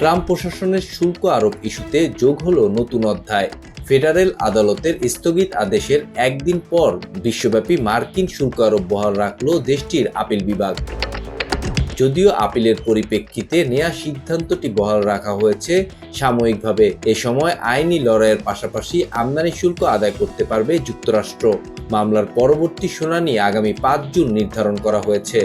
Trump প্রশাসনের শুল্ক আরোপ ইস্যুতে যোগ হলো নতুন অধ্যায়। ফেডারেল আদালতের স্থগিত আদেশের একদিন পর বিশ্বব্যাপী মার্কিন শুল্ক আরোপ বহাল রাখল দেশটির আপিল বিভাগ। যদিও আপিলের পরিপ্রেক্ষিতে নেয়া সিদ্ধান্তটি বহাল রাখা হয়েছে, সাময়িকভাবে এ সময় আইনি লড়াইয়ের পাশাপাশি আমদানি শুল্ক আদায় করতে পারবে যুক্তরাষ্ট্র। মামলার পরবর্তী শুনানি আগামী পাঁচ জুন নির্ধারণ করা হয়েছে।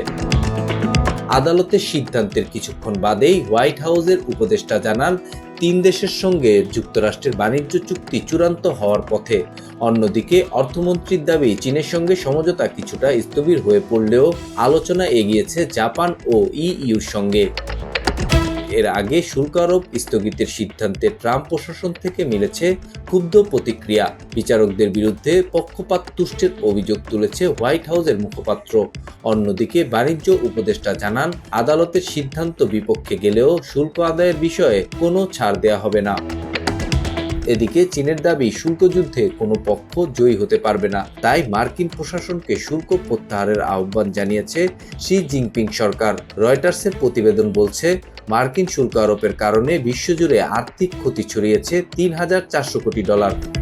আদালতের সিদ্ধান্তের কিছুক্ষণ বাদেই হোয়াইট হাউসের উপদেষ্টা জানান, তিন দেশের সঙ্গে যুক্তরাষ্ট্রের বাণিজ্য চুক্তি চূড়ান্ত হওয়ার পথে। অন্যদিকে, অর্থমন্ত্রীর দাবি, চীনের সঙ্গে সমঝোতা কিছুটা স্থবির হয়ে পড়লেও আলোচনা এগিয়েছে জাপান ও ইইউর সঙ্গে। এর আগে শুল্ক আরোপ স্থগিতের সিদ্ধান্তে ট্রাম্প প্রশাসন থেকে মিলেছে ক্ষুব্ধ প্রতিক্রিয়া। বিচারকদের বিরুদ্ধে পক্ষপাত তুষ্টের অভিযোগ তুলেছে হোয়াইট হাউসের মুখপাত্র। অন্যদিকে বাণিজ্য উপদেষ্টা জানান, আদালতের সিদ্ধান্ত বিপক্ষে গেলেও শুল্ক আদায়ের বিষয়ে কোনো ছাড় দেয়া হবে না। এদিকে চীনের দাবি, শুল্ক যুদ্ধে কোনো পক্ষ জয়ী হতে পারবে না। তাই মার্কিন প্রশাসনকে শুল্ক প্রত্যাহারের আহ্বান জানিয়েছে শি জিনপিং সরকার। রয়টার্সের প্রতিবেদন বলছে, মার্কিন শুল্ক আরোপের কারণে বিশ্বজুড়ে আর্থিক ক্ষতি ছড়িয়েছে তিন হাজার চারশো কোটি ডলার।